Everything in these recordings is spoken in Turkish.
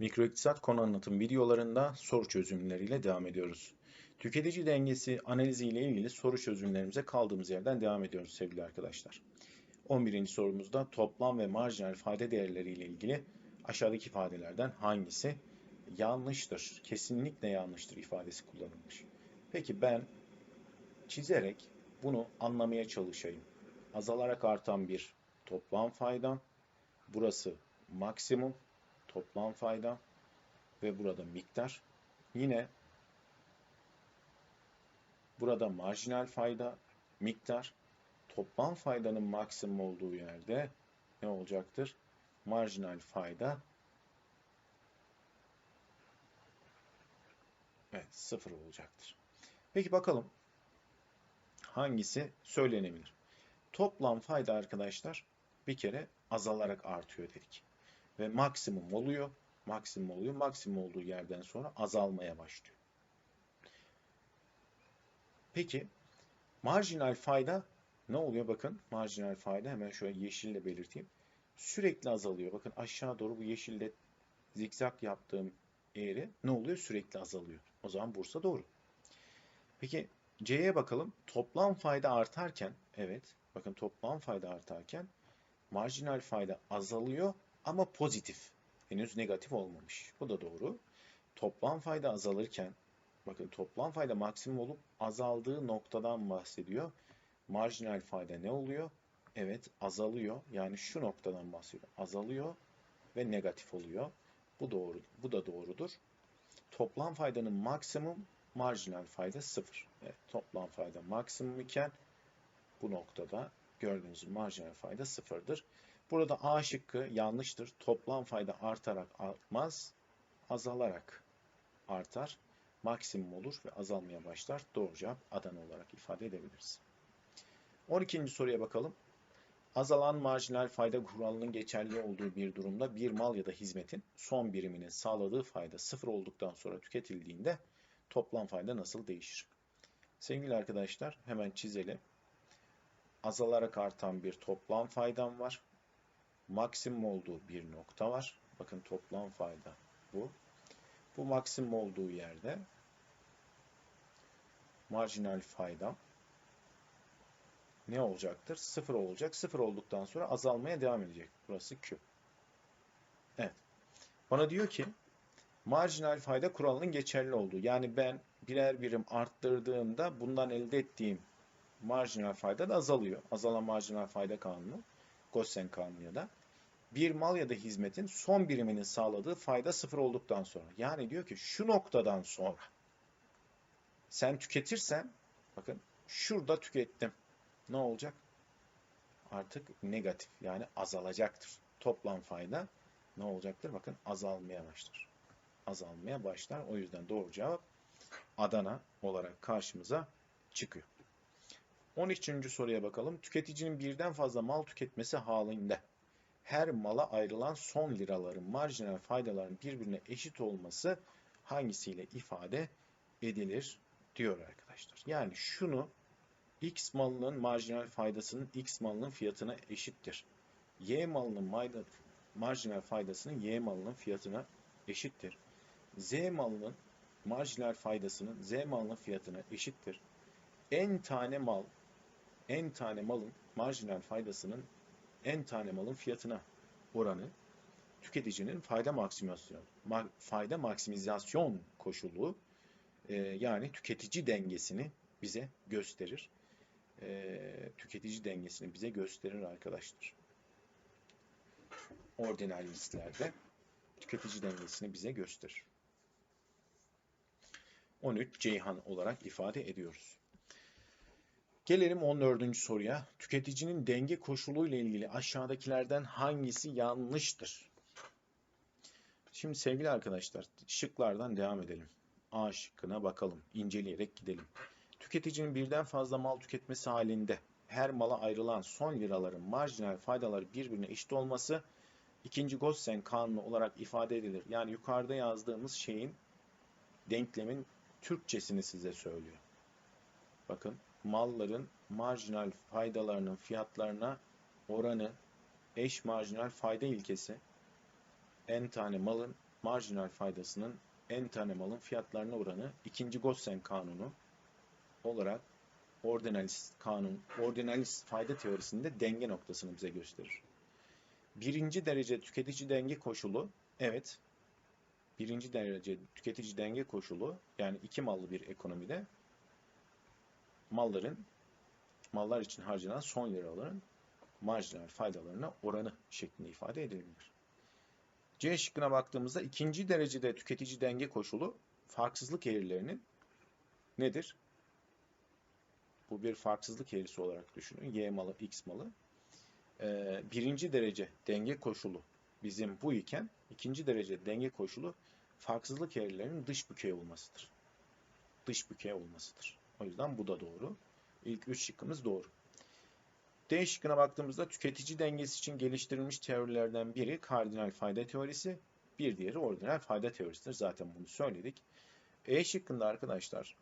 Mikroiktisat konu anlatım videolarında soru çözümleriyle devam ediyoruz. Tüketici dengesi analizi ile ilgili soru çözümlerimize kaldığımız yerden devam ediyoruz sevgili arkadaşlar. 11. sorumuzda toplam ve marjinal fayda değerleri ile ilgili aşağıdaki ifadelerden hangisi yanlıştır, kesinlikle yanlıştır ifadesi kullanılmış. Peki ben çizerek bunu anlamaya çalışayım. Azalarak artan bir toplam faydam, burası maksimum, toplam fayda ve burada miktar. Yine burada marjinal fayda, miktar. Toplam faydanın maksimum olduğu yerde ne olacaktır? Marjinal fayda evet sıfır olacaktır. Peki bakalım hangisi söylenebilir? Toplam fayda arkadaşlar bir kere azalarak artıyor dedik ve maksimum oluyor. Maksimum oluyor. Maksimum olduğu yerden sonra azalmaya başlıyor. Peki marjinal fayda ne oluyor? Bakın marjinal fayda hemen şöyle yeşille belirteyim. Sürekli azalıyor. Bakın aşağı doğru bu yeşille zikzak yaptığım eğri ne oluyor? Sürekli azalıyor. O zaman Bursa doğru. Peki C'ye bakalım. Toplam fayda artarken evet bakın toplam fayda artarken marjinal fayda azalıyor ama pozitif. Henüz negatif olmamış. Bu da doğru. Toplam fayda azalırken, bakın toplam fayda maksimum olup azaldığı noktadan bahsediyor. Marjinal fayda ne oluyor? Evet azalıyor. Yani şu noktadan bahsediyor. Azalıyor ve negatif oluyor. Bu doğru. Bu da doğrudur. Toplam faydanın maksimum, marjinal fayda sıfır. Evet, toplam fayda maksimum iken bu noktada gördüğünüz marjinal fayda sıfırdır. Burada A şıkkı yanlıştır. Toplam fayda artarak artmaz, azalarak artar. Maksimum olur ve azalmaya başlar. Doğru cevap Adana olarak ifade edebiliriz. 12. soruya bakalım. Azalan marjinal fayda kuralının geçerli olduğu bir durumda bir mal ya da hizmetin son biriminin sağladığı fayda sıfır olduktan sonra tüketildiğinde toplam fayda nasıl değişir? Sevgili arkadaşlar hemen çizelim. Azalarak artan bir toplam faydam var maksimum olduğu bir nokta var. Bakın toplam fayda bu. Bu maksimum olduğu yerde marjinal fayda ne olacaktır? Sıfır olacak. Sıfır olduktan sonra azalmaya devam edecek. Burası Q. Evet. Bana diyor ki marjinal fayda kuralının geçerli olduğu. Yani ben birer birim arttırdığımda bundan elde ettiğim marjinal fayda da azalıyor. Azalan marjinal fayda kanunu. Gossen kanunu ya da bir mal ya da hizmetin son biriminin sağladığı fayda sıfır olduktan sonra. Yani diyor ki şu noktadan sonra sen tüketirsen bakın şurada tükettim. Ne olacak? Artık negatif yani azalacaktır. Toplam fayda ne olacaktır? Bakın azalmaya başlar. Azalmaya başlar. O yüzden doğru cevap Adana olarak karşımıza çıkıyor. 13. soruya bakalım. Tüketicinin birden fazla mal tüketmesi halinde her mala ayrılan son liraların marjinal faydaların birbirine eşit olması hangisiyle ifade edilir diyor arkadaşlar. Yani şunu X malının marjinal faydasının X malının fiyatına eşittir. Y malının marjinal faydasının Y malının fiyatına eşittir. Z malının marjinal faydasının Z malının fiyatına eşittir. En tane mal, en tane malın marjinal faydasının en tane malın fiyatına oranı tüketicinin fayda maksimizasyon, fayda maksimizasyon koşulu e, yani tüketici dengesini bize gösterir. E, tüketici dengesini bize gösterir arkadaşlar. Ordinal listelerde tüketici dengesini bize gösterir. 13 Ceyhan olarak ifade ediyoruz. Gelelim 14. soruya. Tüketicinin denge koşulu ile ilgili aşağıdakilerden hangisi yanlıştır? Şimdi sevgili arkadaşlar şıklardan devam edelim. A şıkkına bakalım. inceleyerek gidelim. Tüketicinin birden fazla mal tüketmesi halinde her mala ayrılan son liraların marjinal faydaları birbirine eşit olması ikinci Gossen kanunu olarak ifade edilir. Yani yukarıda yazdığımız şeyin denklemin Türkçesini size söylüyor. Bakın malların marjinal faydalarının fiyatlarına oranı eş marjinal fayda ilkesi n tane malın marjinal faydasının en tane malın fiyatlarına oranı ikinci Gossen kanunu olarak ordinalis kanun, ordinalis fayda teorisinde denge noktasını bize gösterir. Birinci derece tüketici denge koşulu, evet, birinci derece tüketici denge koşulu, yani iki mallı bir ekonomide malların, mallar için harcanan son liraların marjinal faydalarına oranı şeklinde ifade edilebilir. C şıkkına baktığımızda ikinci derecede tüketici denge koşulu farksızlık eğrilerinin nedir? Bu bir farksızlık eğrisi olarak düşünün. Y malı, X malı. Ee, birinci derece denge koşulu bizim bu iken ikinci derece denge koşulu farksızlık eğrilerinin dış bükey olmasıdır. Dış bükey olmasıdır. O yüzden bu da doğru. İlk üç şıkkımız doğru. D şıkkına baktığımızda tüketici dengesi için geliştirilmiş teorilerden biri kardinal fayda teorisi, bir diğeri ordinal fayda teorisidir. Zaten bunu söyledik. E şıkkında arkadaşlar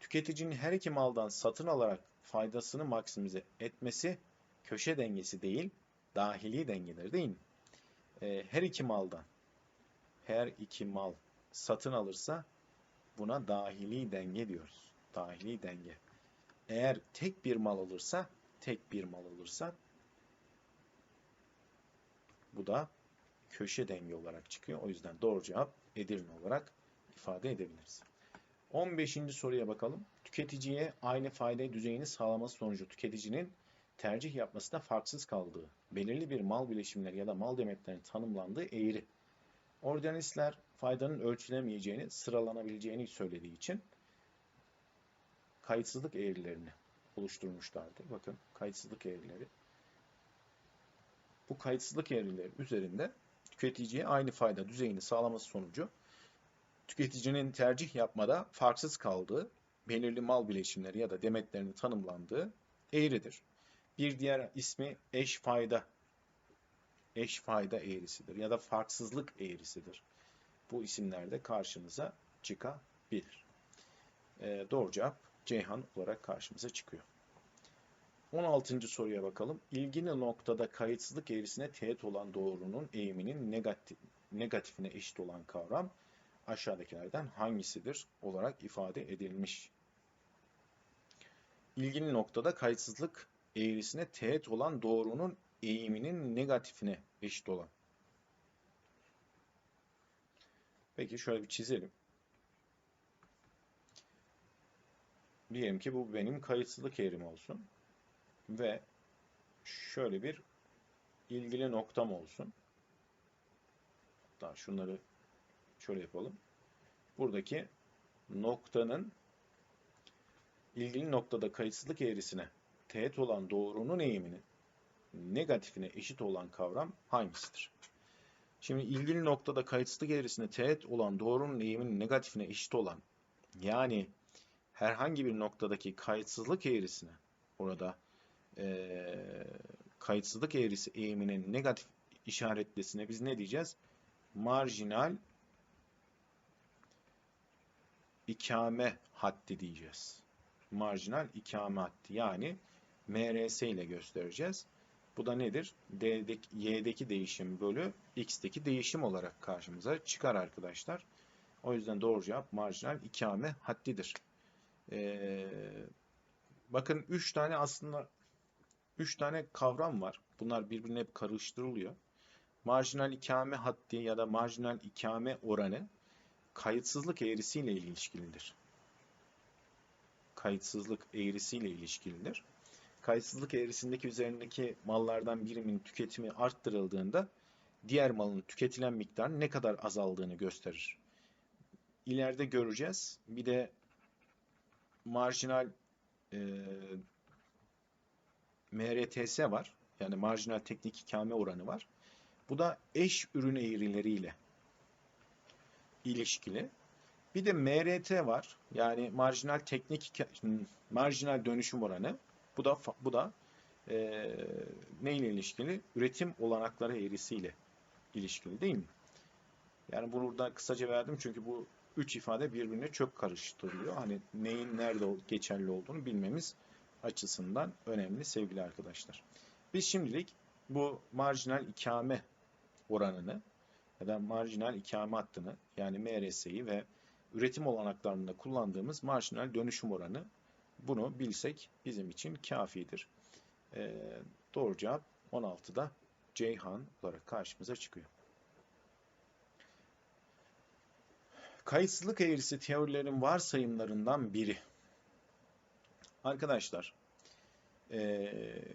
tüketicinin her iki maldan satın alarak faydasını maksimize etmesi köşe dengesi değil, dahili dengedir değil mi? E, her iki maldan her iki mal satın alırsa buna dahili denge diyoruz. Dahili denge. Eğer tek bir mal alırsa tek bir mal alırsa bu da köşe denge olarak çıkıyor. O yüzden doğru cevap Edirne olarak ifade edebiliriz. 15. soruya bakalım. Tüketiciye aynı fayda düzeyini sağlaması sonucu tüketicinin tercih yapmasında farksız kaldığı, belirli bir mal bileşimleri ya da mal demetlerinin tanımlandığı eğri. Ordinalistler faydanın ölçülemeyeceğini, sıralanabileceğini söylediği için kayıtsızlık eğrilerini oluşturmuşlardı. Bakın kayıtsızlık eğrileri. Bu kayıtsızlık eğrileri üzerinde tüketiciye aynı fayda düzeyini sağlaması sonucu tüketicinin tercih yapmada farksız kaldığı belirli mal bileşimleri ya da demetlerinin tanımlandığı eğridir. Bir diğer ismi eş fayda eş fayda eğrisidir ya da farksızlık eğrisidir. Bu isimler de karşımıza çıkabilir. Ee, doğru cevap Ceyhan olarak karşımıza çıkıyor. 16. soruya bakalım. İlgili noktada kayıtsızlık eğrisine teğet olan doğrunun eğiminin negatif, negatifine eşit olan kavram aşağıdakilerden hangisidir olarak ifade edilmiş. İlgili noktada kayıtsızlık eğrisine teğet olan doğrunun eğiminin negatifine eşit olan. Peki şöyle bir çizelim. Diyelim ki bu benim kayıtsızlık eğrim olsun. Ve şöyle bir ilgili noktam olsun. Daha şunları şöyle yapalım. Buradaki noktanın ilgili noktada kayıtsızlık eğrisine teğet olan doğrunun eğiminin negatifine eşit olan kavram hangisidir? Şimdi ilgili noktada kayıtsızlık eğrisine teğet olan doğrunun eğiminin negatifine eşit olan yani herhangi bir noktadaki kayıtsızlık eğrisine orada e, kayıtsızlık eğrisi eğiminin negatif işaretlesine biz ne diyeceğiz? Marjinal ikame haddi diyeceğiz. Marjinal ikame haddi yani MRS ile göstereceğiz. Bu da nedir? D'deki, Y'deki değişim bölü X'teki değişim olarak karşımıza çıkar arkadaşlar. O yüzden doğru cevap marjinal ikame haddidir. Ee, bakın 3 tane aslında 3 tane kavram var. Bunlar birbirine hep karıştırılıyor. Marjinal ikame haddi ya da marjinal ikame oranı kayıtsızlık eğrisiyle ilişkilidir. Kayıtsızlık eğrisiyle ilişkilidir. Kayıtsızlık eğrisindeki üzerindeki mallardan birimin tüketimi arttırıldığında diğer malın tüketilen miktarın ne kadar azaldığını gösterir. İleride göreceğiz. Bir de marjinal e, MRTS var. Yani marjinal teknik ikame oranı var. Bu da eş ürün eğrileriyle ilişkili. Bir de MRT var. Yani marjinal teknik marjinal dönüşüm oranı. Bu da bu da e, ne ile ilişkili? Üretim olanakları eğrisiyle ilişkili değil mi? Yani bunu burada kısaca verdim çünkü bu üç ifade birbirine çok karıştırılıyor. Hani neyin nerede geçerli olduğunu bilmemiz açısından önemli sevgili arkadaşlar. Biz şimdilik bu marjinal ikame oranını ya da marjinal ikame hattını yani MRS'yi ve üretim olanaklarında kullandığımız marjinal dönüşüm oranı bunu bilsek bizim için kafidir. Ee, doğru cevap 16'da Ceyhan olarak karşımıza çıkıyor. Kayıtsızlık eğrisi teorilerin varsayımlarından biri. Arkadaşlar, e,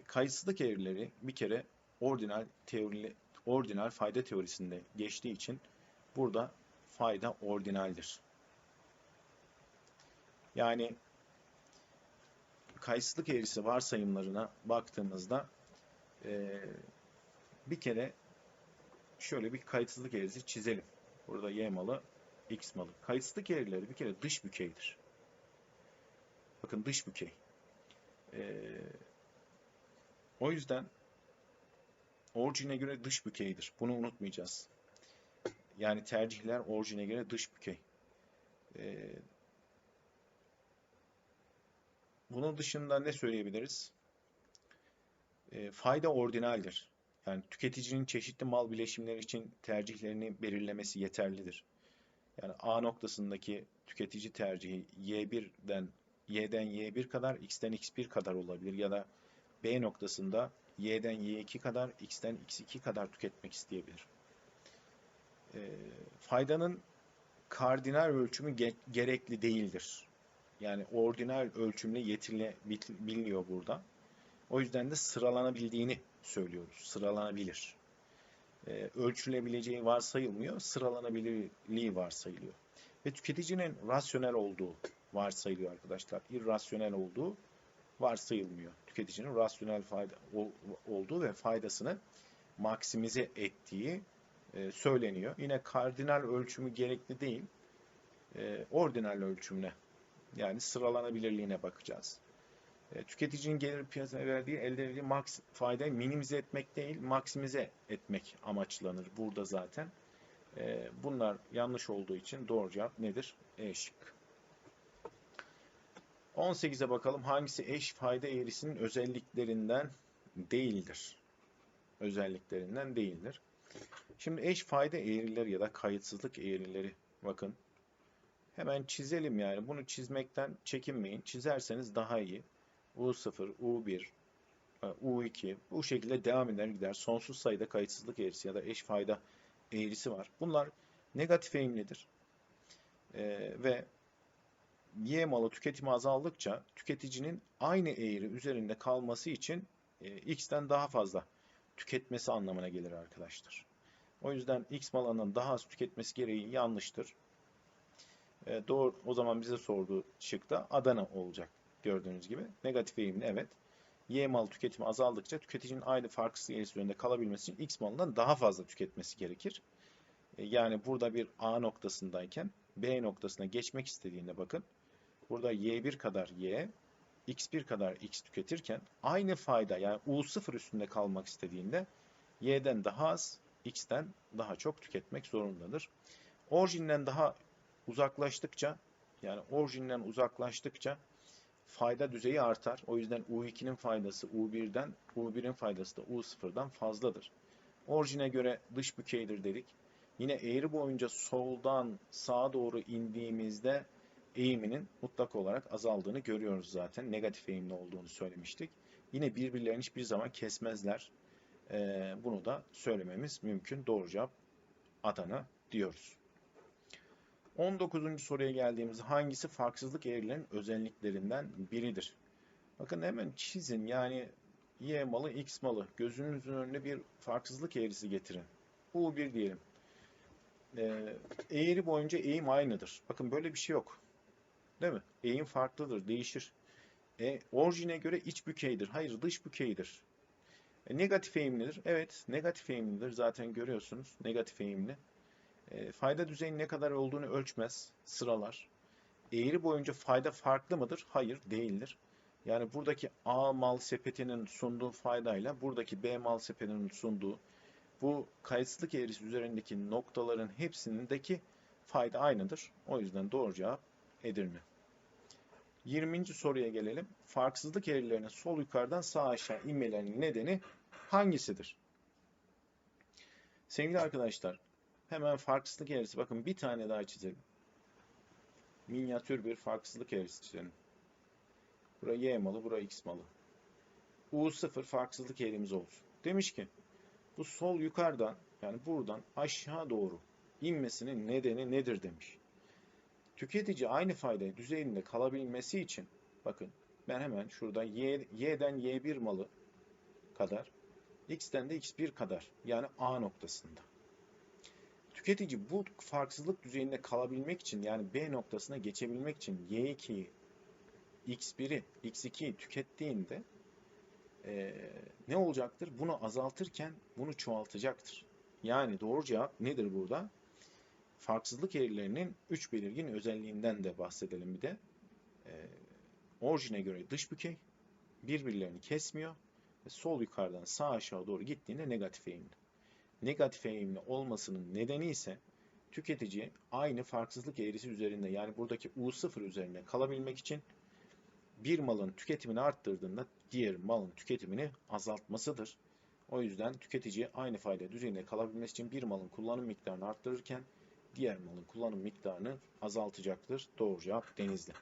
kayıtsızlık eğrileri bir kere ordinal teori, ordinal fayda teorisinde geçtiği için burada fayda ordinaldir. Yani kayıtsızlık eğrisi varsayımlarına baktığımızda e, bir kere şöyle bir kayıtsızlık eğrisi çizelim. Burada y malı, x malı. Kayıtsızlık eğrileri bir kere dış bükeydir. Bakın dış bükey. Ee, o yüzden orijine göre dış bükeydir. Bunu unutmayacağız. Yani tercihler orijine göre dış bükey. Ee, bunun dışında ne söyleyebiliriz? Ee, fayda ordinaldir. Yani tüketicinin çeşitli mal bileşimleri için tercihlerini belirlemesi yeterlidir. Yani A noktasındaki tüketici tercihi Y1'den Y'den Y1 kadar, X'ten X1 kadar olabilir ya da B noktasında Y'den Y2 kadar, X'ten X2 kadar tüketmek isteyebilir. E, faydanın kardinal ölçümü ge gerekli değildir. Yani ordinal ölçümle yetirilebiliyor burada. O yüzden de sıralanabildiğini söylüyoruz. Sıralanabilir. E, ölçülebileceği varsayılmıyor, sıralanabilirliği varsayılıyor. Ve tüketicinin rasyonel olduğu varsayılıyor arkadaşlar. İrrasyonel olduğu varsayılmıyor. Tüketicinin rasyonel fayda olduğu ve faydasını maksimize ettiği e, söyleniyor. Yine kardinal ölçümü gerekli değil. E, ordinal ölçümüne yani sıralanabilirliğine bakacağız. E, tüketicinin gelir piyasaya verdiği elde edildiği maks faydayı minimize etmek değil, maksimize etmek amaçlanır burada zaten. E, bunlar yanlış olduğu için doğru cevap nedir? E şıkkı. 18'e bakalım. Hangisi eş fayda eğrisinin özelliklerinden değildir? Özelliklerinden değildir. Şimdi eş fayda eğrileri ya da kayıtsızlık eğrileri bakın. Hemen çizelim yani. Bunu çizmekten çekinmeyin. Çizerseniz daha iyi. U0, U1, U2 bu şekilde devam eder gider. Sonsuz sayıda kayıtsızlık eğrisi ya da eş fayda eğrisi var. Bunlar negatif eğimlidir. Ee, ve Y malı tüketimi azaldıkça tüketicinin aynı eğri üzerinde kalması için e, X'ten daha fazla tüketmesi anlamına gelir arkadaşlar. O yüzden X malının daha az tüketmesi gereği yanlıştır. E, doğru, o zaman bize sorduğu şıkta Adana olacak gördüğünüz gibi. Negatif eğimli evet. Y mal tüketimi azaldıkça tüketicinin aynı farksız eğrisi üzerinde kalabilmesi için X malından daha fazla tüketmesi gerekir. E, yani burada bir A noktasındayken B noktasına geçmek istediğinde bakın burada y1 kadar y, x1 kadar x tüketirken aynı fayda yani u0 üstünde kalmak istediğinde y'den daha az, x'ten daha çok tüketmek zorundadır. Orijinden daha uzaklaştıkça yani orijinden uzaklaştıkça fayda düzeyi artar. O yüzden U2'nin faydası U1'den, U1'in faydası da U0'dan fazladır. Orijine göre dış bükeydir dedik. Yine eğri boyunca soldan sağa doğru indiğimizde eğiminin mutlak olarak azaldığını görüyoruz zaten. Negatif eğimli olduğunu söylemiştik. Yine birbirlerini hiçbir zaman kesmezler. Ee, bunu da söylememiz mümkün. Doğru cevap Adana diyoruz. 19. soruya geldiğimizde hangisi farksızlık eğrilerinin özelliklerinden biridir? Bakın hemen çizin yani Y malı X malı gözünüzün önüne bir farksızlık eğrisi getirin. U1 diyelim. Ee, eğri boyunca eğim aynıdır. Bakın böyle bir şey yok. Değil mi? Eğim farklıdır, değişir. E, orijine göre iç bükeydir. Hayır, dış bükeydir. E, negatif eğimlidir. Evet, negatif eğimlidir. Zaten görüyorsunuz. Negatif eğimli. E, fayda düzeyinin ne kadar olduğunu ölçmez, sıralar. Eğri boyunca fayda farklı mıdır? Hayır, değildir. Yani buradaki A mal sepetinin sunduğu faydayla buradaki B mal sepetinin sunduğu bu kayıtsızlık eğrisi üzerindeki noktaların hepsindeki fayda aynıdır. O yüzden doğru cevap Edirne. 20. soruya gelelim. Farksızlık eğrilerinin sol yukarıdan sağ aşağı inmelerinin nedeni hangisidir? Sevgili arkadaşlar, Hemen farksızlık eğrisi. Bakın bir tane daha çizelim. Minyatür bir farksızlık eğrisi çizelim. Bura y malı, bura x malı. U0 farksızlık eğrimiz olsun. Demiş ki bu sol yukarıdan yani buradan aşağı doğru inmesinin nedeni nedir demiş. Tüketici aynı fayda düzeyinde kalabilmesi için bakın ben hemen şurada y, y'den y1 malı kadar x'ten de x1 kadar yani A noktasında. Tüketici bu farksızlık düzeyinde kalabilmek için yani B noktasına geçebilmek için y2'yi x1'i x2'yi tükettiğinde eee, ne olacaktır? Bunu azaltırken bunu çoğaltacaktır. Yani doğru cevap nedir burada? Farksızlık eğrilerinin üç belirgin özelliğinden de bahsedelim bir de. Eee orijine göre dış bükey, birbirlerini kesmiyor sol yukarıdan sağ aşağı doğru gittiğinde negatif eğimli. Negatif eğimli olmasının nedeni ise tüketici aynı farksızlık eğrisi üzerinde yani buradaki U0 üzerinde kalabilmek için bir malın tüketimini arttırdığında diğer malın tüketimini azaltmasıdır. O yüzden tüketici aynı fayda düzeyinde kalabilmesi için bir malın kullanım miktarını arttırırken diğer malın kullanım miktarını azaltacaktır. Doğru cevap Denizli.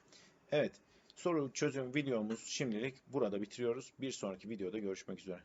Evet, soru çözüm videomuz şimdilik burada bitiriyoruz. Bir sonraki videoda görüşmek üzere.